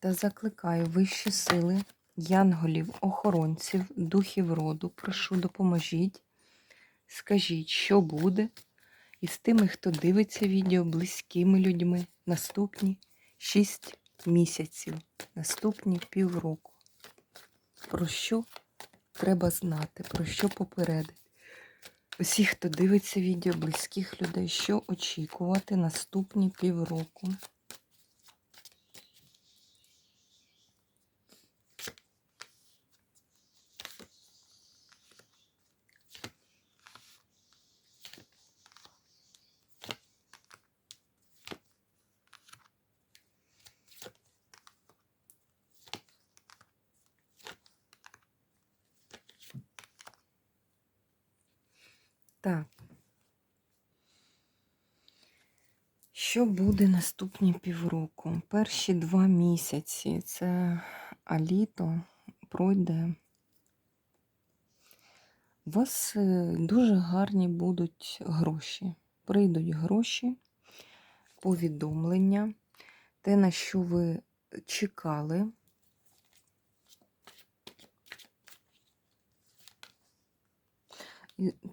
Та закликаю вищі сили, янголів, охоронців, духів роду, прошу, допоможіть. Скажіть, що буде із тими, хто дивиться відео близькими людьми наступні 6 місяців, наступні півроку. Про що треба знати, про що попередити. Усі, хто дивиться відео близьких людей, що очікувати наступні півроку. Так. Що буде наступні півроку? Перші два місяці це а літо пройде. У вас е, дуже гарні будуть гроші. Прийдуть гроші, повідомлення, те, на що ви чекали.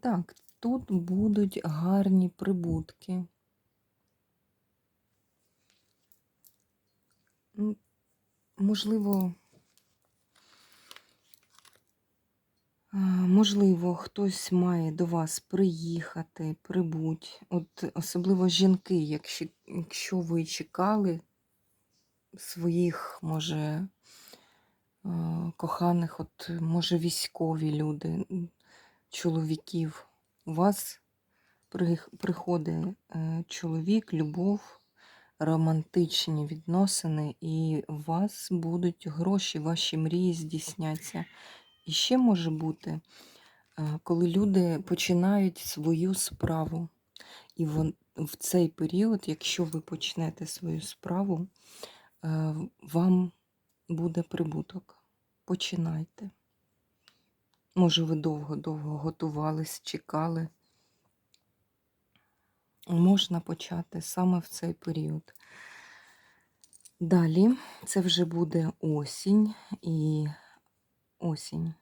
Так, тут будуть гарні прибутки. Можливо, можливо, хтось має до вас приїхати, прибуть. От особливо жінки, якщо, якщо ви чекали своїх, може, коханих, от, може, військові люди, чоловіків, у вас прих- приходить е, чоловік, любов, романтичні відносини, і у вас будуть гроші, ваші мрії здійсняться. І ще може бути, е, коли люди починають свою справу. І в цей період, якщо ви почнете свою справу, е, вам буде прибуток. Починайте. Може, ви довго-довго готувались, чекали. Можна почати саме в цей період. Далі це вже буде осінь і осінь.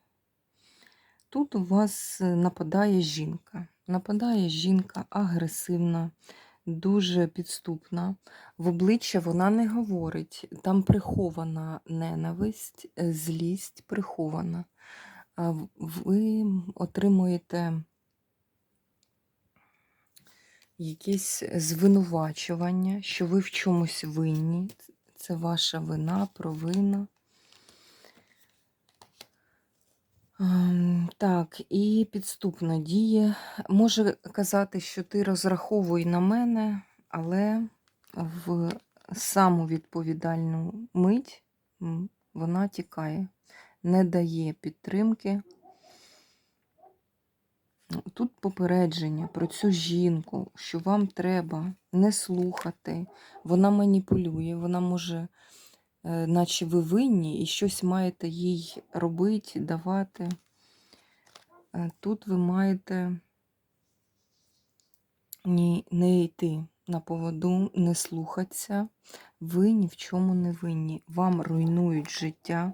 Тут у вас нападає жінка. Нападає жінка агресивна, дуже підступна. В обличчя вона не говорить, там прихована ненависть, злість прихована. Ви отримуєте якісь звинувачування, що ви в чомусь винні. Це ваша вина, провина. Ем, Так, і підступна дія. Може казати, що ти розраховуй на мене, але в саму відповідальну мить вона тікає, не дає підтримки. Тут попередження про цю жінку, що вам треба не слухати. Вона маніпулює, вона може, е, наче ви винні, і щось маєте їй робити, давати. Е, Тут ви маєте ні, не йти на поводу, не слухатися. Ви ні в чому не винні. Вам руйнують життя,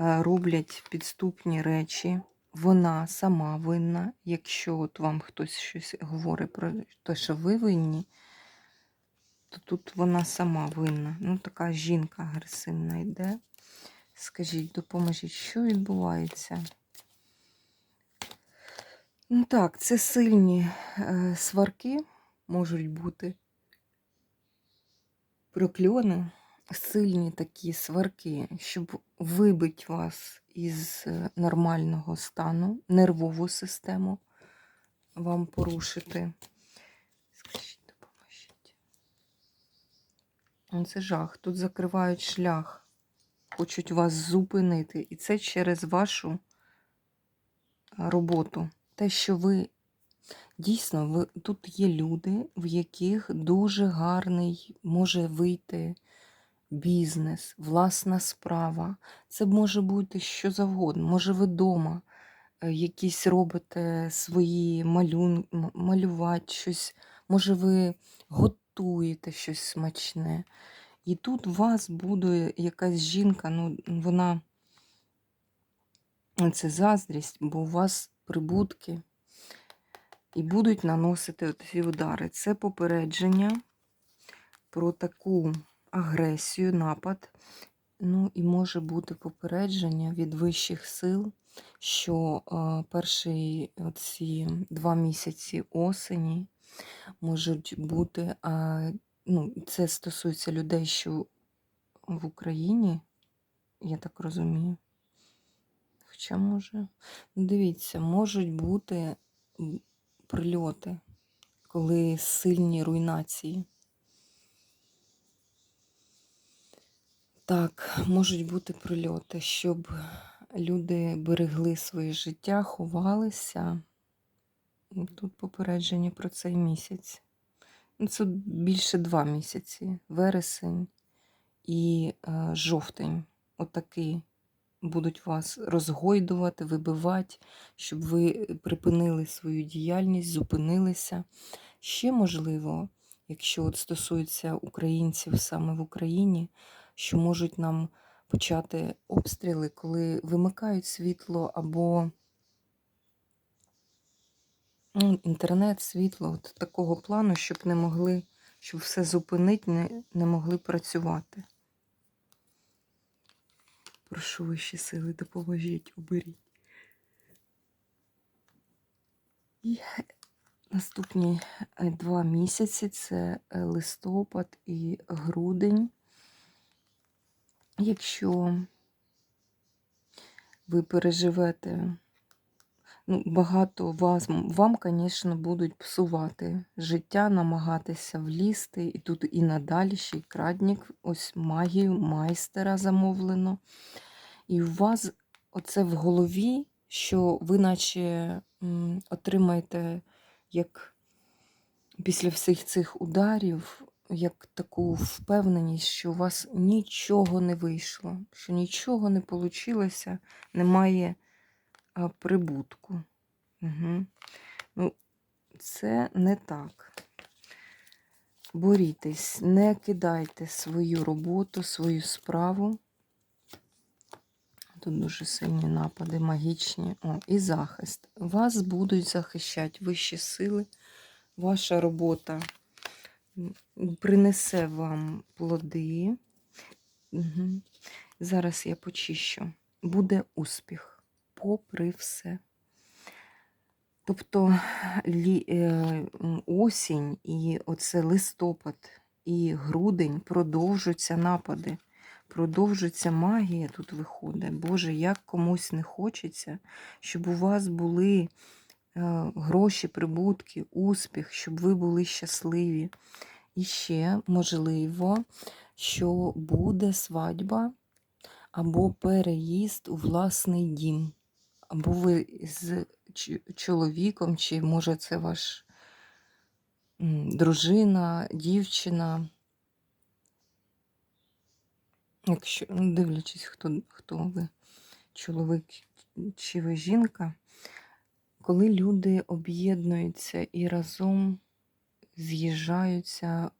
е, роблять підступні речі. Вона сама винна. Якщо от вам хтось щось говорить про те, що ви винні, то тут вона сама винна. Ну, така жінка агресивна йде. Скажіть, допоможіть, що відбувається? Ну так, це сильні е, сварки можуть бути. Прокльони, сильні такі сварки, щоб вибити вас із е, нормального стану, нервову систему вам порушити. Скажіть, допоможіть. Ну, Це жах. Тут закривають шлях хочуть вас зупинити. І це через вашу роботу. Те, що ви дійсно, ви, тут є люди, в яких дуже гарний може вийти бізнес, власна справа. Це може бути що завгодно. Може, ви вдома якісь робите свої малюн... малювати щось, може, ви готуєте щось смачне. І тут у вас буде якась жінка, ну, вона це заздрість, бо у вас прибутки і будуть наносити ці удари. Це попередження про таку агресію, напад. Ну і може бути попередження від вищих сил, що е, перші ці два місяці осені можуть бути, ну, це стосується людей, що в Україні, я так розумію. Хоча може, ну, дивіться, можуть бути прильоти, коли сильні руйнації. Так, можуть бути прильоти, щоб люди берегли своє життя, ховалися. Ну, Тут попередження про цей місяць. Ну, Це більше два місяці. Вересень і е, жовтень. Отакі будуть вас розгойдувати, вибивати, щоб ви припинили свою діяльність, зупинилися. Ще можливо, якщо от стосується українців саме в Україні, що можуть нам почати обстріли, коли вимикають світло або ну, інтернет, світло от такого плану, щоб не могли, щоб все зупинити, не, не могли працювати. Прошу вищі сили, допоможіть, оберіть. І наступні е, два місяці це е, листопад і грудень. Якщо ви переживете, ну, багато вас, вам, звісно, будуть псувати життя, намагатися влізти, і тут і надалі ще й крадник, ось магію майстера замовлено. І у вас оце в голові, що ви наче отримаєте, як після всіх цих ударів, як таку впевненість, що у вас нічого не вийшло, що нічого не вийшло, немає а, прибутку. Угу. Ну, це не так. Борітесь, не кидайте свою роботу, свою справу. Тут дуже сильні напади, магічні. О, і захист. Вас будуть захищати вищі сили. Ваша робота принесе вам плоди. Угу. Зараз я почищу. Буде успіх, попри все. Тобто лі, е, осінь і оце листопад і грудень продовжуються напади, продовжується магія тут виходить. Боже, як комусь не хочеться, щоб у вас були е, гроші, прибутки, успіх, щоб ви були щасливі. І ще, можливо, що буде свадьба або переїзд у власний дім. Або ви з чоловіком, чи може це ваш дружина, дівчина. Якщо, ну, дивлячись, хто, хто ви, чоловік чи ви жінка, коли люди об'єднуються і разом з'їжджаються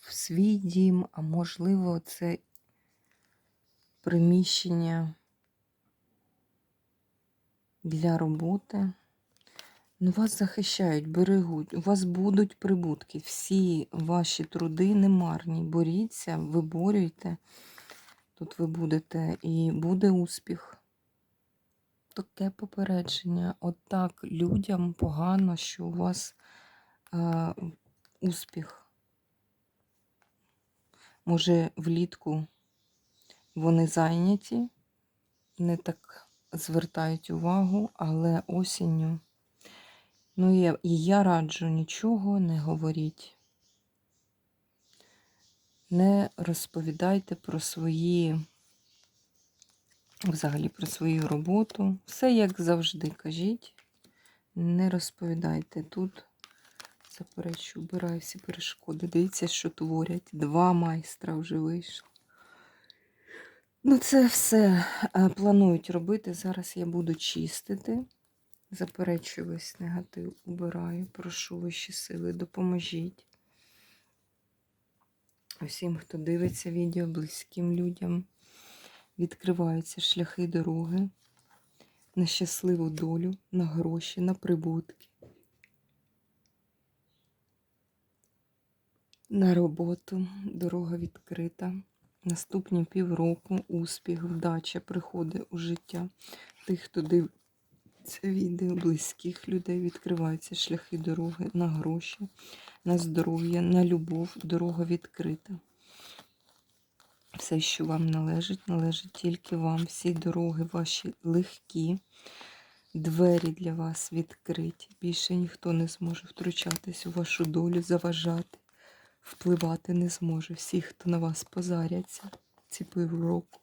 в свій дім, а можливо, це приміщення для роботи. Ну, вас захищають, берегуть, у вас будуть прибутки. Всі ваші труди немарні. Боріться, виборюйте. Тут ви будете і буде успіх. Таке попередження. Отак От людям погано, що у вас успіх. Може, влітку вони зайняті, не так звертають увагу, але осінню. Ну, і я раджу нічого не говоріть. Не розповідайте про свої взагалі про свою роботу. Все як завжди, кажіть. Не розповідайте тут. Заперечу, убираю всі перешкоди. Дивіться, що творять. Два майстра вже вийшло. Ну, це все е, планують робити. Зараз я буду чистити. Заперечую весь негатив, убираю. Прошу вищі сили, допоможіть. Усім, хто дивиться відео, близьким людям, відкриваються шляхи дороги на щасливу долю, на гроші, на прибутки, на роботу. Дорога відкрита. Наступні півроку успіх, вдача приходить у життя тих, хто дивиться відео, близьких людей, відкриваються шляхи дороги на гроші, на здоров'я, на любов. Дорога відкрита. Все, що вам належить, належить тільки вам. Всі дороги ваші легкі, двері для вас відкриті. Більше ніхто не зможе втручатись у вашу долю, заважати, впливати не зможе. Всі, хто на вас позаряться, ці півроку.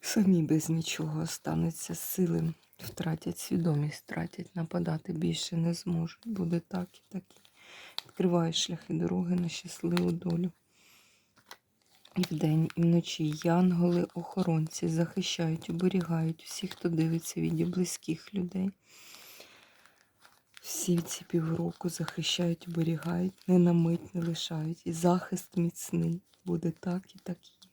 Самі без нічого остануться, сили втратять свідомість, втратять, нападати більше не зможуть. Буде так і так. Відкриває шляхи дороги на щасливу долю. І вдень, і вночі янголи, охоронці захищають, оберігають всіх, хто дивиться відео близьких людей. Всі ці півроку захищають, оберігають, не на мить не лишають. І захист міцний буде так і так. і є.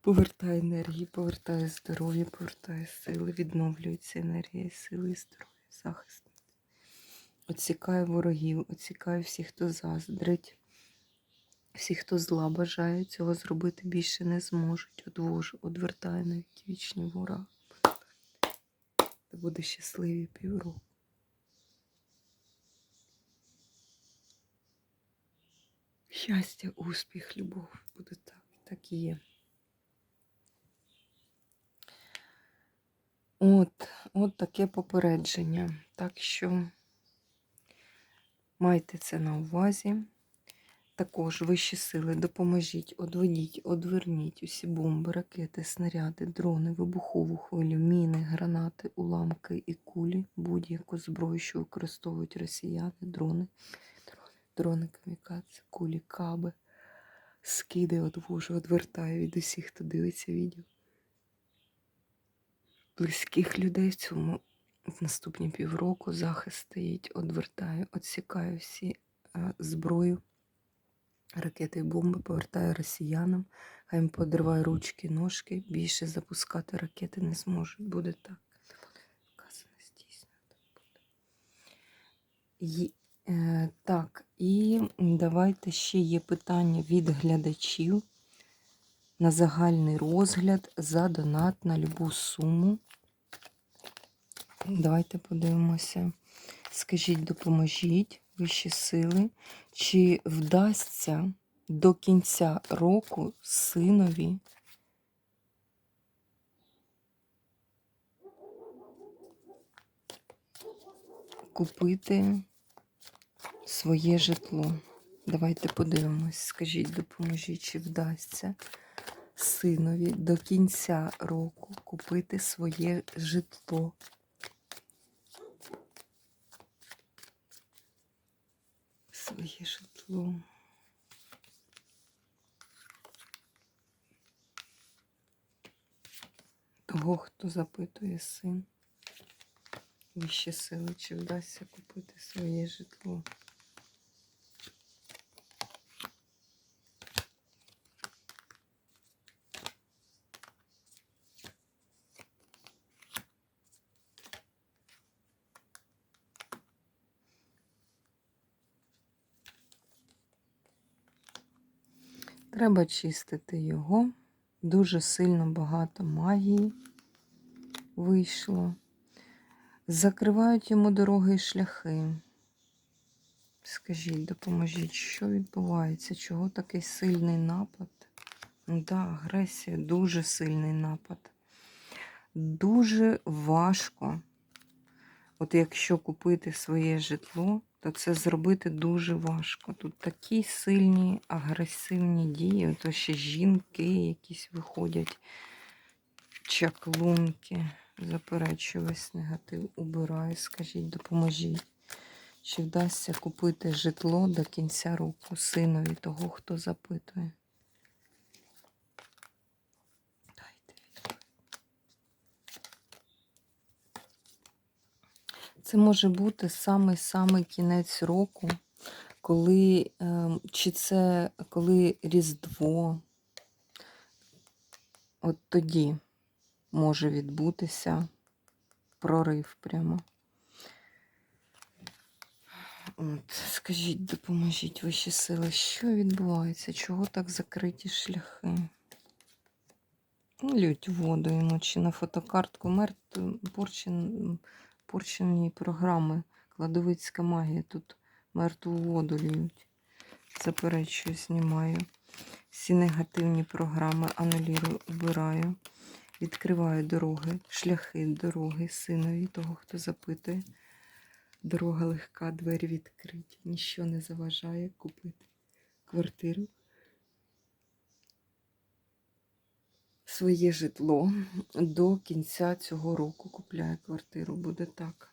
Повертає енергії, повертає здоров'я, повертає сили, відновлюється енергія, сили і здоров'я, захист. Оцікає ворогів, оцікає всіх, хто заздрить, всіх, хто зла бажає, цього зробити більше не зможуть. Одвожу, одвертає навіть вічні ворога. Та буде щасливі півроку. Щастя, успіх, любов буде так, так і є. От, от таке попередження. Так що майте це на увазі. Також вищі сили, допоможіть, одведіть, одверніть усі бомби, ракети, снаряди, дрони, вибухову хвилю, міни, гранати, уламки і кулі, будь-яку зброю, що використовують росіяни, дрони, дрони камікадзе, кулі, каби, скиди, одвожу, одвертаю від усіх, хто дивиться відео. Близьких людей в цьому в наступні півроку захист стоїть, одвертаю, відсікаю всі е, зброю, ракети і бомби, повертаю росіянам, хай їм подриваю ручки, ножки, більше запускати ракети не зможуть. Буде так. Вказано. І, е, так, і давайте ще є питання від глядачів на загальний розгляд за донат на любу суму. Давайте подивимося. Скажіть, допоможіть вищі сили, чи вдасться до кінця року синові купити своє житло? Давайте подивимось. Скажіть, допоможіть, чи вдасться синові до кінця року купити своє житло. Своє житло. Того, хто запитує син, вищі сили, чи вдасться купити своє житло. Треба чистити його. Дуже сильно багато магії вийшло. Закривають йому дороги і шляхи. Скажіть, допоможіть, що відбувається? Чого такий сильний напад? Да, агресія, дуже сильний напад. Дуже важко. От якщо купити своє житло, то це зробити дуже важко. Тут такі сильні агресивні дії, то ще жінки якісь виходять, чаклунки. Заперечую весь негатив, убираю, скажіть, допоможіть. Чи вдасться купити житло до кінця року синові того, хто запитує? Це може бути самий-самий кінець року, коли, ем, чи це коли Різдво, от тоді може відбутися прорив прямо. От, скажіть, допоможіть вищі сили, що відбувається? Чого так закриті шляхи? Лють воду йому чи на фотокартку мертв порчен, порчені програми. Кладовицька магія. Тут мертву воду льють. Заперечую, знімаю. Всі негативні програми анулірую, убираю. Відкриваю дороги, шляхи дороги синові того, хто запитує. Дорога легка, двері відкриті, ніщо не заважає купити квартиру. Своє житло до кінця цього року купляє квартиру. Буде так.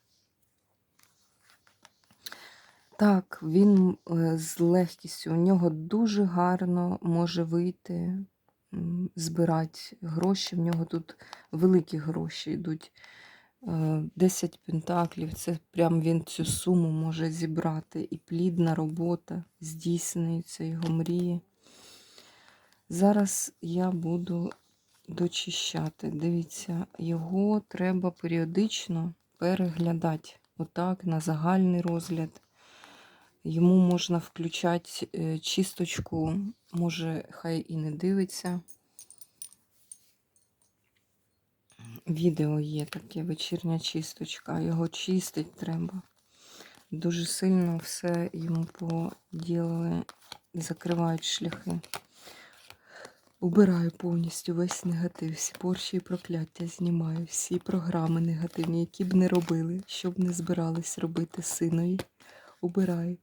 Так, він е, з легкістю, у нього дуже гарно може вийти, збирати гроші. В нього тут великі гроші йдуть. Е, 10 пентаклів, це прям він цю суму може зібрати. І плідна робота, здійснюються його мрії. Зараз я буду дочищати. Дивіться, його треба періодично переглядати. Отак, на загальний розгляд. Йому можна включати е, чисточку, може, хай і не дивиться. Відео є таке вечірня чисточка, його чистить треба. Дуже сильно все йому поділили, закривають шляхи. Убираю повністю весь негатив, всі порчі і прокляття знімаю, всі програми негативні, які б не робили, щоб не збирались робити синові. Убираю.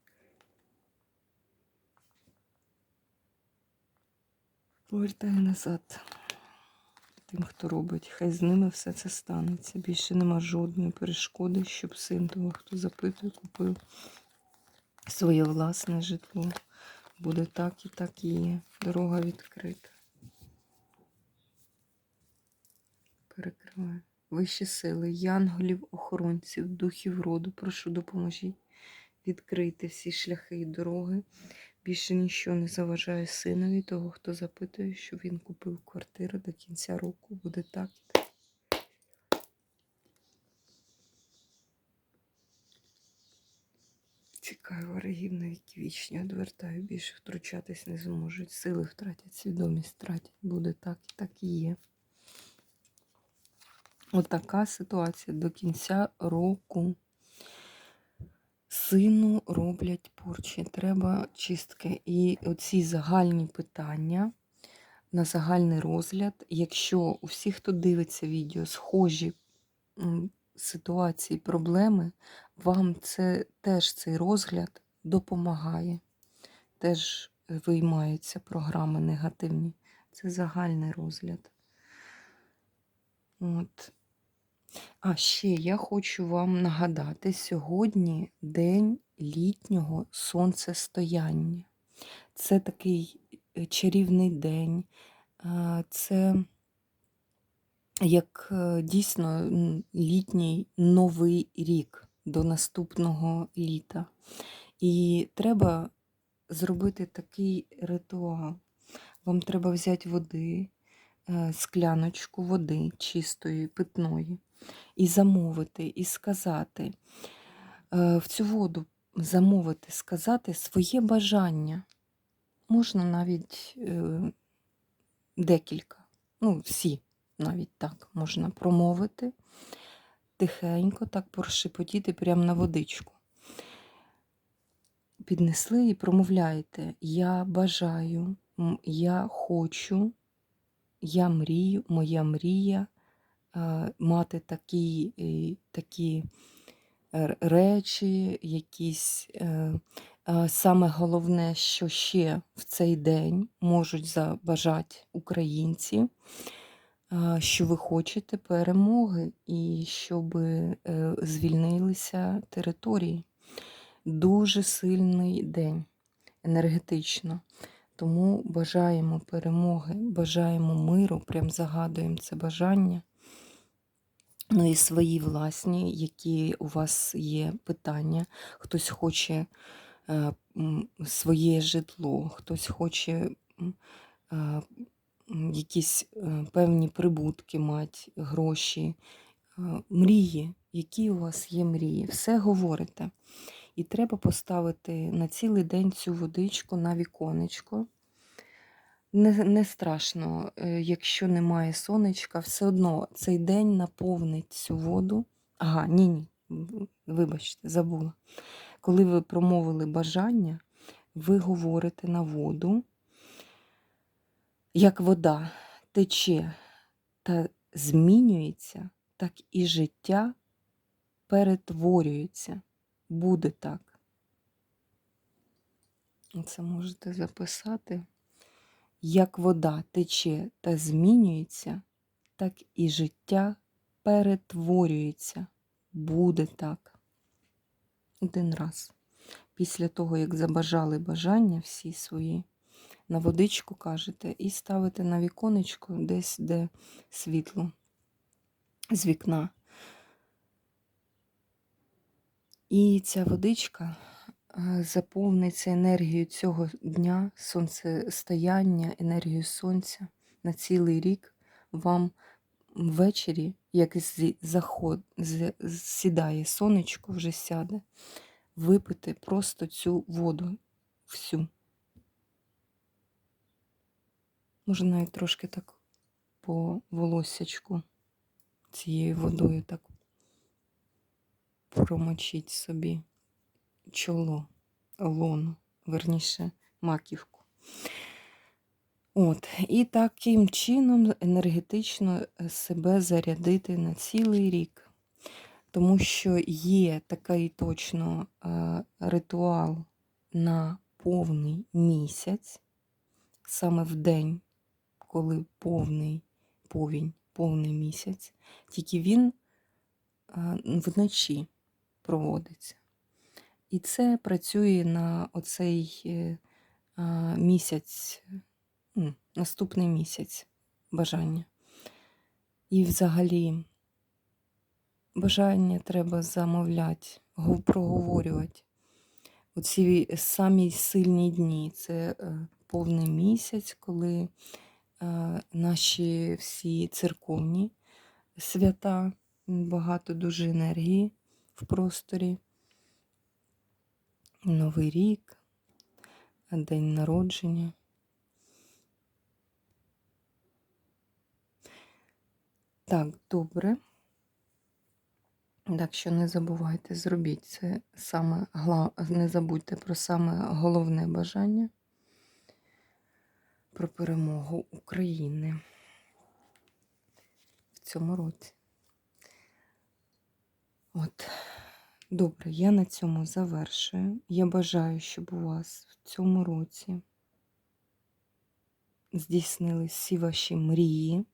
Повертаю назад тим, хто робить. Хай з ними все це станеться. Більше нема жодної перешкоди, щоб син того, хто запитує, купив своє власне житло. Буде так і так і є. Дорога відкрита. Перекриваю. Вищі сили, янголів, охоронців, духів роду, прошу допоможіть відкрити всі шляхи і дороги. Більше нічого не заважає синові того, хто запитує, щоб він купив квартиру до кінця року. Буде так. Чекаю ворогів на віки вічні, одвертаю, більше втручатись не зможуть. Сили втратять, свідомість втратять. Буде так і так і є. Отака ситуація до кінця року. Сину роблять порчі, треба чистки. І оці загальні питання на загальний розгляд. Якщо у всіх, хто дивиться відео, схожі ситуації, проблеми, вам це теж цей розгляд допомагає. Теж виймаються програми негативні. Це загальний розгляд. От. А ще я хочу вам нагадати, сьогодні день літнього сонцестояння. Це такий е, чарівний день. Це як е, дійсно літній новий рік до наступного літа. І треба зробити такий ритуал. Вам треба взяти води, е, скляночку води чистої, питної, і замовити, і сказати, е, в цю воду замовити, сказати своє бажання. Можна навіть е, декілька, ну, всі навіть так можна промовити, тихенько так прошепотіти прямо на водичку. Піднесли і промовляєте: Я бажаю, я хочу, я мрію, моя мрія мати такі, е, такі речі, якісь. Е, е, Саме головне, що ще в цей день можуть забажати українці, е, що ви хочете перемоги і щоб е, звільнилися території. Дуже сильний день енергетично. Тому бажаємо перемоги, бажаємо миру, прям загадуємо це бажання. Ну і свої власні, які у вас є питання. Хтось хоче е, своє житло, хтось хоче е, якісь е, певні прибутки мати, гроші, мрії. Які у вас є мрії? Все говорите. І треба поставити на цілий день цю водичку на віконечко. Не, не страшно, е, якщо немає сонечка, все одно цей день наповнить цю воду. Ага, ні, ні, вибачте, забула. Коли ви промовили бажання, ви говорите на воду, як вода тече та змінюється, так і життя перетворюється. Буде так. Це можете записати. Як вода тече та змінюється, так і життя перетворюється. Буде так. Один раз. Після того, як забажали бажання всі свої, на водичку кажете і ставите на віконечко десь, де світло з вікна. І ця водичка заповниться енергією цього дня, сонцестояння, енергією сонця на цілий рік вам ввечері, як заход, сідає сонечко, вже сяде, випити просто цю воду всю. Може навіть трошки так по волосячку цією водою так промочіть собі чоло, лоно, верніше маківку. От, і таким чином енергетично себе зарядити на цілий рік. Тому що є такий точно е, ритуал на повний місяць, саме в день, коли повний повінь, повний місяць, тільки він е, вночі проводиться. І це працює на оцей е, місяць, наступний місяць бажання. І взагалі бажання треба замовляти, гов- проговорювати. Оці самі сильні дні це е, повний місяць, коли е, наші всі церковні свята, багато дуже енергії в просторі. Новий рік, день народження. Так, добре. Так що не забувайте, зробіть це саме не забудьте про саме головне бажання про перемогу України в цьому році. От. Добре, я на цьому завершую. Я бажаю, щоб у вас в цьому році здійснились всі ваші мрії,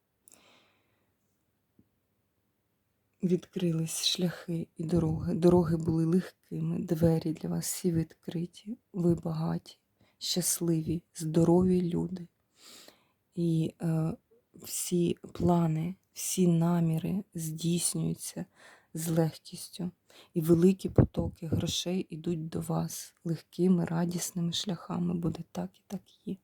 відкрились шляхи і дороги. Дороги були легкими, двері для вас всі відкриті, ви багаті, щасливі, здорові люди. І е, всі плани, всі наміри здійснюються з легкістю. І великі потоки грошей ідуть до вас легкими, радісними шляхами. Буде так і так є.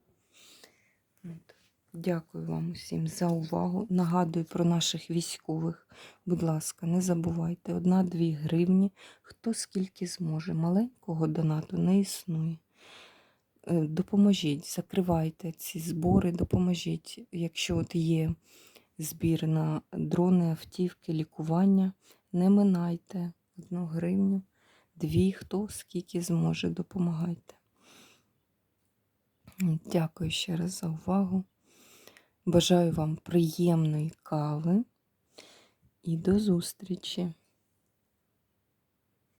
От. Дякую вам усім за увагу. Нагадую про наших військових. Будь ласка, не забувайте, одна-дві гривні, хто скільки зможе. Маленького донату не існує. Е, Допоможіть, закривайте ці збори, допоможіть, якщо от є збір на дрони, автівки, лікування, не минайте одну гривню, дві, хто скільки зможе, допомагайте. Дякую ще раз за увагу. Бажаю вам приємної кави і до зустрічі!